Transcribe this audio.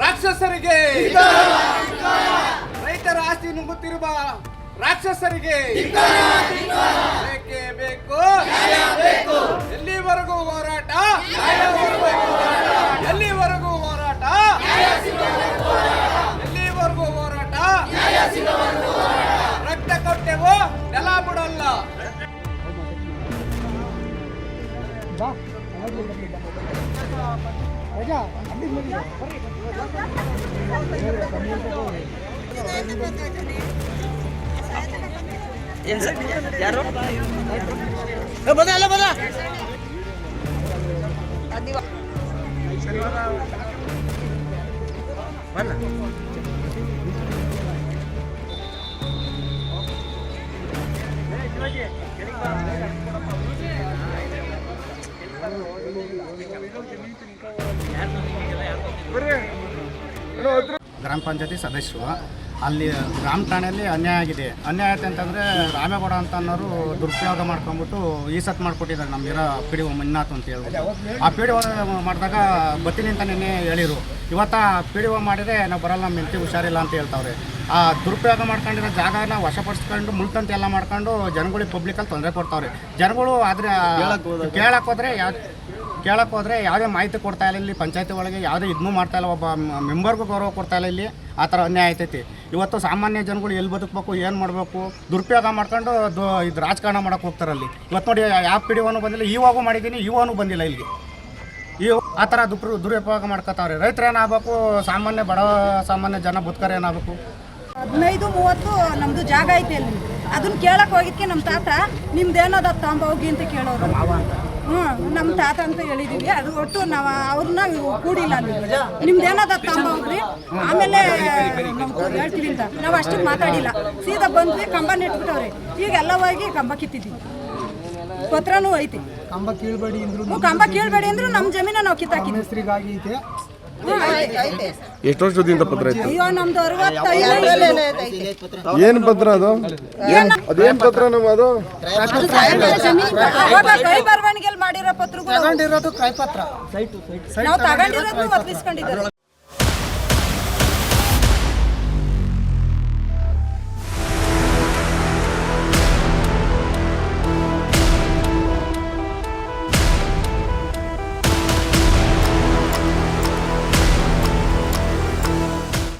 ರಾಕ್ಷಸರಿಗೆ ರೈತರ ಆಸ್ತಿ ನುಂಗುತ್ತಿರುವ ರಾಕ್ಷಸರಿಗೆ ಬೇಕೇ ಬೇಕು? ಎಲ್ಲಿವರೆಗೂ ಹೋರಾಟ? ಎಲ್ಲಿವರೆಗೂ ಹೋರಾಟ? ಎಲ್ಲಿವರೆಗೂ ಹೋರಾಟ? ರಕ್ತ ಕೊಟ್ಟೆವು ನೆಲ ಬಿಡಲ್ಲ. ಏನ್ ಸರ್ ಯಾರು ಏ, ಬದ ಅಲ್ಲ ಬದ ಗ್ರಾಮ ಪಂಚಾಯತಿ ಸದಸ್ಯರು ಅಲ್ಲಿ ಗ್ರಾಮ ಠಾಣೆಯಲ್ಲಿ ಅನ್ಯಾಯ ಆಗಿದೆ. ಅನ್ಯಾಯ ಆಯ್ತು ಅಂತಂದರೆ ರಾಮೇಗೌಡ ಅಂತ ಅನ್ನೋರು ದುರುಪಯೋಗ ಮಾಡ್ಕೊಂಬಿಟ್ಟು ಈ ಸತ್ ಮಾಡಿಕೊಟ್ಟಿದ್ದಾರೆ ನಮ್ಮಿರೋ ಪಿ ಡಿ ಒ ಮನ್ನಾತು ಅಂತ ಹೇಳ್ಬಿಟ್ಟು. ಆ ಪಿ ಡಿ ಒ ಮಾಡಿದಾಗ ಬತ್ತೀನಿ ಅಂತ ನಿನ್ನೆ ಹೇಳಿರು. ಇವತ್ತ ಪಿ ಡಿ ಒ ಮಾಡಿದ್ರೆ ನಾವು ಬರಲ್ಲ ನಮ್ಮ ಹೆಂಡತಿ ಹುಷಾರಿಲ್ಲ ಅಂತ ಹೇಳ್ತಾವ್ರೆ. ಆ ದುರುಪಯೋಗ ಮಾಡ್ಕೊಂಡಿರೋ ಜಾಗನ ವಶಪಡಿಸ್ಕೊಂಡು ಮುಳ್ತಂತೆ ಎಲ್ಲ ಮಾಡ್ಕೊಂಡು ಜನಗಳಿಗೆ ಪಬ್ಲಿಕಲ್ಲಿ ತೊಂದರೆ ಕೊಡ್ತಾವ್ರೆ. ಜನಗಳು ಆದರೆ ಕೇಳಕ್ಕೆ ಹೋದ್ರೆ ಯಾವ ಕೇಳಕ್ಕೆ ಹೋದರೆ ಯಾವುದೇ ಮಾಹಿತಿ ಕೊಡ್ತಾ ಇಲ್ಲ ಇಲ್ಲಿ ಪಂಚಾಯತಿ ಒಳಗೆ ಯಾವುದೇ ಇದನ್ನೂ ಮಾಡ್ತಾ ಇಲ್ಲ ಒಬ್ಬ ಮೆಂಬರ್ಗೂ ಗೌರವ ಕೊಡ್ತಾ ಇಲ್ಲ ಇಲ್ಲಿ. ಆ ಥರ ಅನ್ಯಾಯ ಆಯ್ತೈತಿ ಇವತ್ತು ಸಾಮಾನ್ಯ ಜನಗಳು ಎಲ್ಲಿ ಬದುಕಬೇಕು ಏನು ಮಾಡಬೇಕು ದುರುಪಯೋಗ ಮಾಡ್ಕೊಂಡು ದು ಇದು ರಾಜಕಾರಣ ಮಾಡೋಕೆ ಹೋಗ್ತಾರೆ ಅಲ್ಲಿ. ಇವತ್ತು ನೋಡಿ ಯಾವ ಪಿ ಡಿ ಬಂದಿಲ್ಲ ಇವಾಗೂ ಮಾಡಿದ್ದೀನಿ ಇವಾಗೂ ಬಂದಿಲ್ಲ ಇಲ್ಲಿ ಈ ಆ ಥರ ದುಪ್ ದುರುಪಯೋಗ ಮಾಡ್ಕೊತಾವ್ರೆ. ರೈತರು ಏನಾಗಬೇಕು ಸಾಮಾನ್ಯ ಬಡ ಸಾಮಾನ್ಯ ಜನ ಬದುಕರು ಏನಾಗಬೇಕು? ಹದಿನೈದು ಮೂವತ್ತು ನಮ್ಮದು ಜಾಗ ಐತೆ ಅಲ್ಲಿ ಅದನ್ನ ಕೇಳಕ್ಕೆ ಹೋಗಿದ್ದಕ್ಕೆ ನಮ್ಮ ತಾತ ನಿಮ್ದೇನದ ತಾಂಬ ಹೋಗಿ ಅಂತ ಕೇಳೋರು. ಹ್ಞೂ ನಮ್ಮ ತಾತ ಅಂತ ಹೇಳಿದೀವಿ. ಅದು ಒಟ್ಟು ನಾವು ಅವ್ರನ್ನ ಕೂಡಿಲ್ಲ ನಿಮ್ದೇನದ ತಗೊಂಬ ಹೋಗ್ರಿ. ಆಮೇಲೆ ಹೇಳ್ತೀವಿ ಅಂತ. ನಾವು ಅಷ್ಟು ಮಾತಾಡಿಲ್ಲ. ಸೀದಾ ಬಂದ್ವಿ ಕಂಬ ನೆಟ್ಬಿಟ್ಟವ್ರೆ ಈಗ ಎಲ್ಲ ಹೋಗಿ ಕಂಬ ಕಿತ್ತಿದ್ವಿ. ಪತ್ರನೂ ಐತಿ. ಕಂಬ ಕೀಳ್ಬೇಡಿ ಅಂದ್ರು ಕಂಬ ಕೀಳ್ಬೇಡಿ ಅಂದ್ರು ನಮ್ಮ ಜಮೀನ ನಾವು ಕಿತ್ತಾಕಿದ್ವಿ. ಎಷ್ಟು ವರ್ಷದಿಂದ ಪತ್ರ ಐತೆ? ಅಯ್ಯೋ ನಮ್ದು ಅರವತ್ತೈದು ಏನ್ ಪತ್ರ? ಅದು? ಏನ್? ಅದೇನ್ ಪತ್ರ ನಮ್ಮ ಅದು? ಅವಾಗ ಕೈ ಮಾಡಿರೋ ಪತ್ರಗಳು. ತಗೊಂಡಿರೋದು ಕ್ರಯಪತ್ರ ನಾವು ತಗೊಂಡಿರೋದು ಒಪ್ಪಿಸ್ಕೊಂಡಿದ್ದಾರೆ.